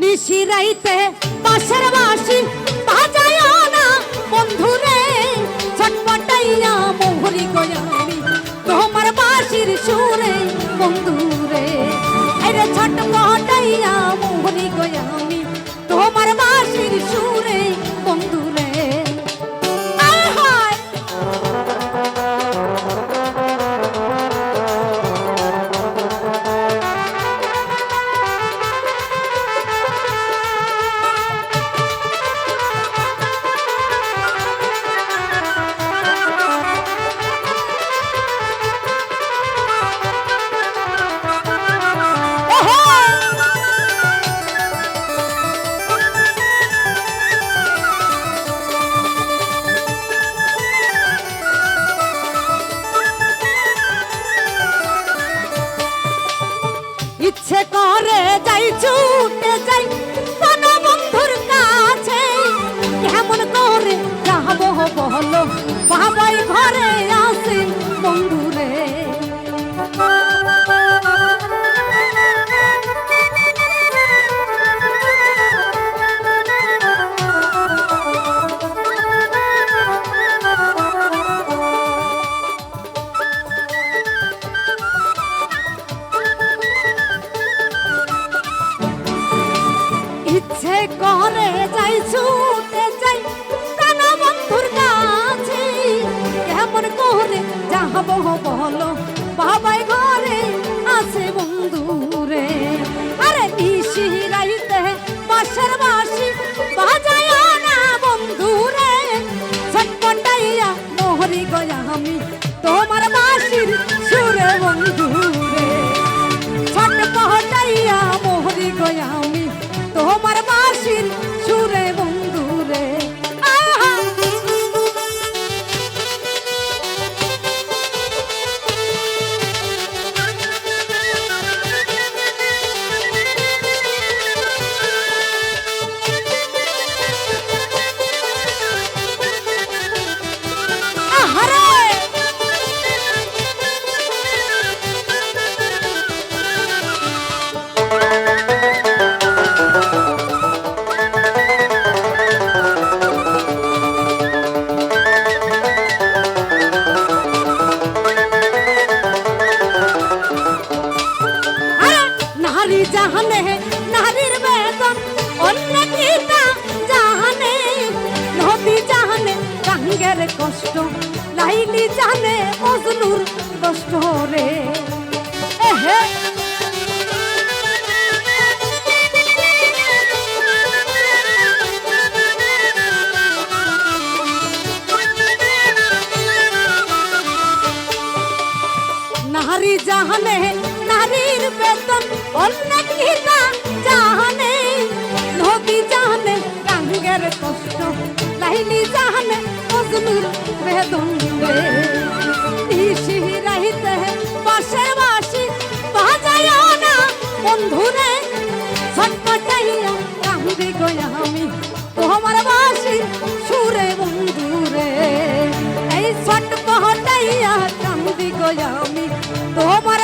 নিশিরাইতে পাশের বাসি বাজায় না। বন্ধুরে ছটপটাইয়া মোহরি গয়ামি। তোমার বাসির সুরে, বন্ধুরে, এরে ছটপটাইয়া মোহরি ইচ্ছে করে যাই ছুটে যাই। প্রাণ বন্ধুর কাছে কেমন করে যাব বলো? বাবাই নারী জাহানে, নারীর বেতন অন্য কিতা জাহানে। নদী জাহানে গাঙ্গের কষ্ট, লাইলি জানে মজনুর কষ্ট রে। এহে বেতন অন্য কিনা জাহানে? নদী জাহানে গাঙ্গের কষ্ট লাইলি জাহানে, মজনুর বেদন নিশি রাহিতে বাসে বাসি তোমার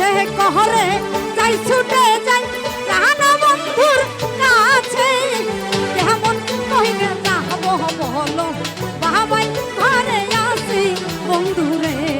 যে কহরে যাই, ছুটে যাই। কানা বন্ধুর কাছে কেমন কহিনে যাহব বহল বাহাবাই ঘরে আসি বন্ধুরে।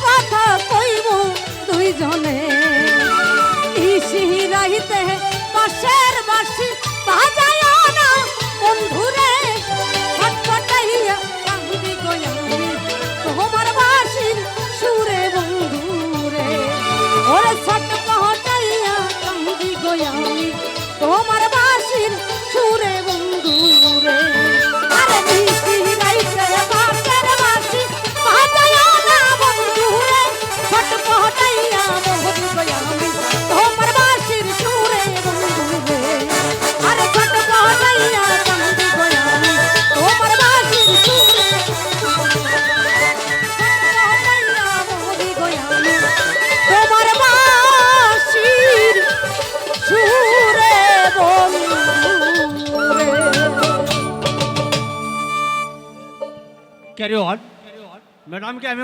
দুইজনে ইসি রাইতে পাশের বাসি বাজায় না বন্ধুরে। ছটপটাইয়া কান্দি গয়ামি তোমার বাসির সুরে বন্ধুরে। ওরে ছটপটাইয়া ক্যারি অন ম্যাডামকে আমি